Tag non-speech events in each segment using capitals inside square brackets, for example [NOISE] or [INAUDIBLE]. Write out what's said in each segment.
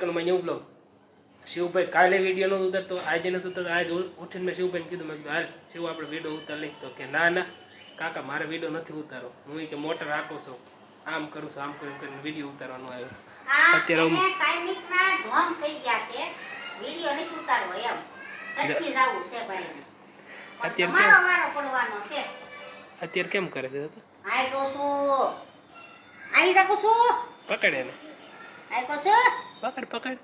વિડીયોમાં new blog શિવભાઈ કાલે video નહોતો ઉતારતો આજે નહોતું ઉતરતો આજ ઉઠીને મેં શિવભાઈને કીધું મેં કીધું હાલ શિવ આપણે વીડિયો ઉતાર લઈ તો કે ના ના કાકા મારે વીડિયો નથી ઉતારો હું કે મોટર રાખો છો. આમ કરું છું આમ કરું કરીને વીડિયો ઉતારવાનો આવ્યો. અત્યારે હું- કાયમિકના ઢોંગ થઈ ગયા છે. વીડિયો નથી ઉતારવો એમ. સટકી જાવું છે ભાઈ. અત્યારે કેમ? વારો પડવાનો છે. અત્યારે કેમ કરે છે તો આઈ તો શું? આઈ જાકો શું? પકડે ને. આઈ તો શું? પકડ પકડ.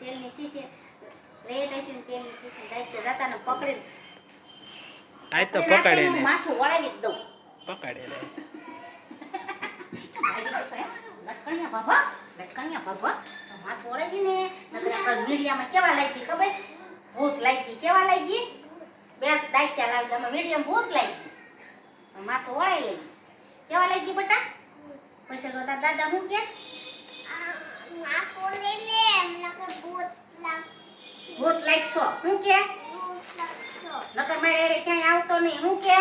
તેલની શીશી લઈ જઈશું ને તેલની શીશી પકડી તો પકડી માથું વળાવી દઉં. પકડ એને લટકણિયા બાબા લટકણિયા બાબા માથું વળાવી ને. નકર આપણે મીડિયામાં કેવા લાગી ખબર? ભૂત લાગી. કેવા લાગી? બે દાયિત્વ લાવી અમે મીડિયમ ભૂત લાગી. માથું વળાઈ લઈ. કેવા લાગી બટા? પછી તો તારા દાદા હું કે ભૂત લાગશો હું કે નકર મારે હારે ક્યાંય આવતો નહીં હું કે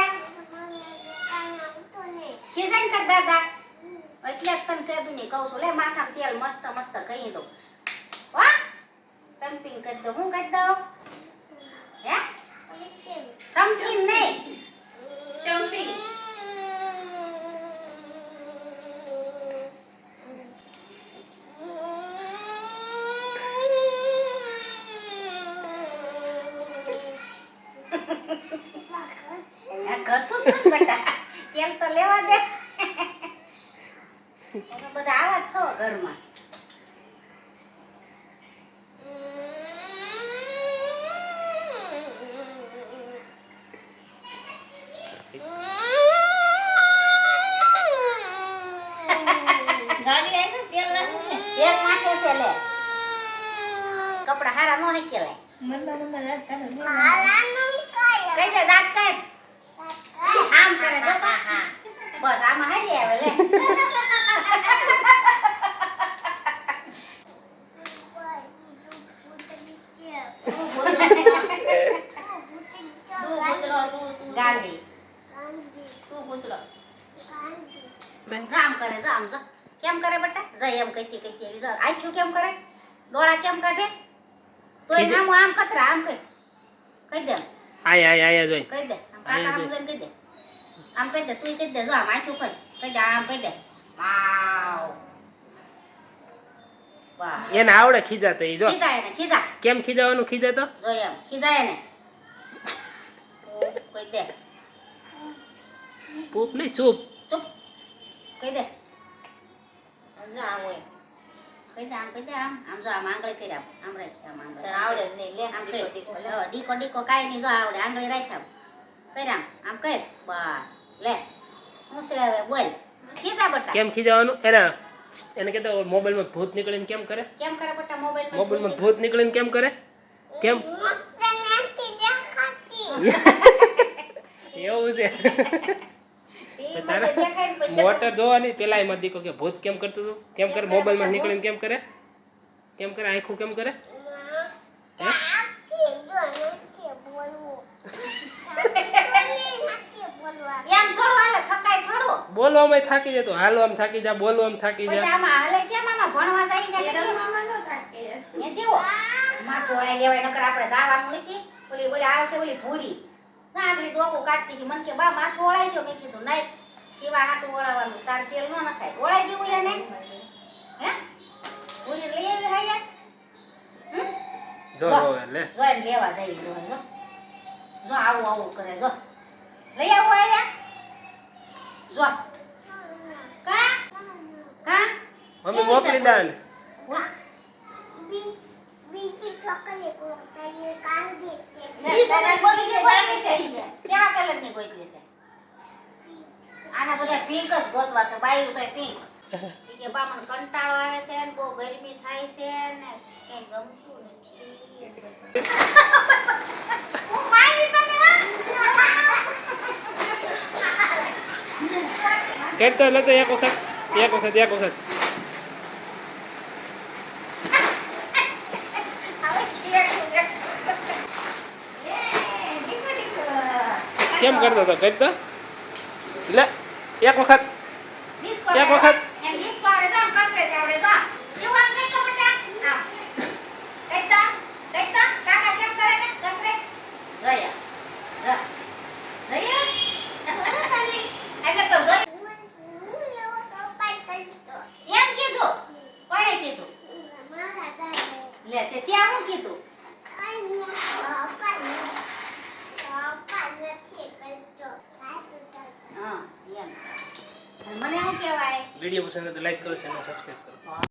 ખીજાય ને તાર દાદા એટલે જ તને કીધું નહીં કહું છું લે માથામાં તેલ મસ્ત મસ્ત કહી દઉં હો જમ્પિંગ કરી દઉં હું કરી દઉં હે સમથિંગ નહીં જમ્પિંગ ઘસું છું બેટા. તેલ તો લેવા દે. તમે બધા આવા છો ઘરમાં. નાખે છે લે. કપડા હારા નો હેકે લે કઈ દે દાંત કાઢ આમ કરે જો તો. બસ આમાં હારી આવે લે ગાંડી જો આમ કરે જો આમ જો કેમ કરે બેટા જય એમ કહીતી કહીતી આવી જો આખું કેમ કરે ડોળા કેમ કાઢે તોય ખીજે. નામ આમ ખતરા આમ કહી કહી દે આયા આયા આયા જોઈ કહી દે આમ કાકા આમ જોઈને કહી દે આમ કહી દે તું કહી દે જો આમ આખું કરી કહી દે આમ કહી દે વાવ વાહ એને આવડે ખીજાતા ઈ જો ખીજાય ને ખીજા કેમ ખીજાવાનું ખીજાતો જો એમ ખીજાય ને કહી દે પૂપ નહીં ચૂપ ચૂપ કહી દે જો આમ હોય દે આમ કહી દે આમ. આમ જો આમ આંગળી કરી આમ આમ રાખ આમ આંગળી. આમ કહી લે. ડીકો ડીકો કાંઈ નહીં જો આવડે. આંગળી રાખ કરી આમ આમ કહી બસ. લે. હું છે હવે? બોલ. ખીજા બટા. કેમ ખીજાવાનું? એના એને કહેતા મોબાઈલમાં ભૂત નીકળીને કેમ કરે? કેમ કરે બટા? મોબાઈલ મોબાઈલમાં ભૂત નીકળીને કેમ કરે? કેમ? [LAUGHS] એવું છે. [LAUGHS] મોટર જોવાની પેલા એમાં દીકો કે ભૂત કેમ કરતું હતું? કેમ કરે? મોબાઈલમાં નીકળીને કેમ કરે? કેમ કરે? આંખું કેમ કરે? હે? એમ થોડું હાલે થકાય થોડું? બોલવામાં થાકી જતો હાલવામાં થાકી જા બોલવામાં થાકી જા. આમાં હાલે કેમ? આમાં ભણવા જાય ને એ શેવો? માં ચોરાઈ લેવાય નકર આપણે જાવાનું નથી. ઓલી ઓલી આવશે ઓલી ભૂરી. ગાંગડી ડોકું કાઢતી હતી. મને કે બા માથું ઓળાઈ ગયો. મેં કીધું નહીં. શિવા હાથું ઓળાવાનું તાર તેલ ન નખાય. ઓળાઈ દેવું એને હે? ભૂરી લઈ આવી હાયા હમ? જો જો. લે. જો એમ લેવા જઈ જો જો. જો આવું આવું કરે જો. લઈ આવો આયા જો. કા? કા? મમ્મી મોકલી દે કલર કેવા કલરની ગોતવી છે? આના બધા પિંક જ ગોતવા છે બાયું તો પિંક ઈ કે બા મને કંટાળો આવે છે ને બહુ ગરમી થાય છે ને કે ગમતું નથી. હું મારી તને કરતો નતો એક વખત એક વખત એક વખત. કેમ કરતો હતો કરતો લે. એક વખત. એક વખત. જયા. જયા જયા એમને તો કહેવાય. વીડિયો પસંદ હોય તો લાઈક કરો ચેનલ સબસ્ક્રાઈબ કરો.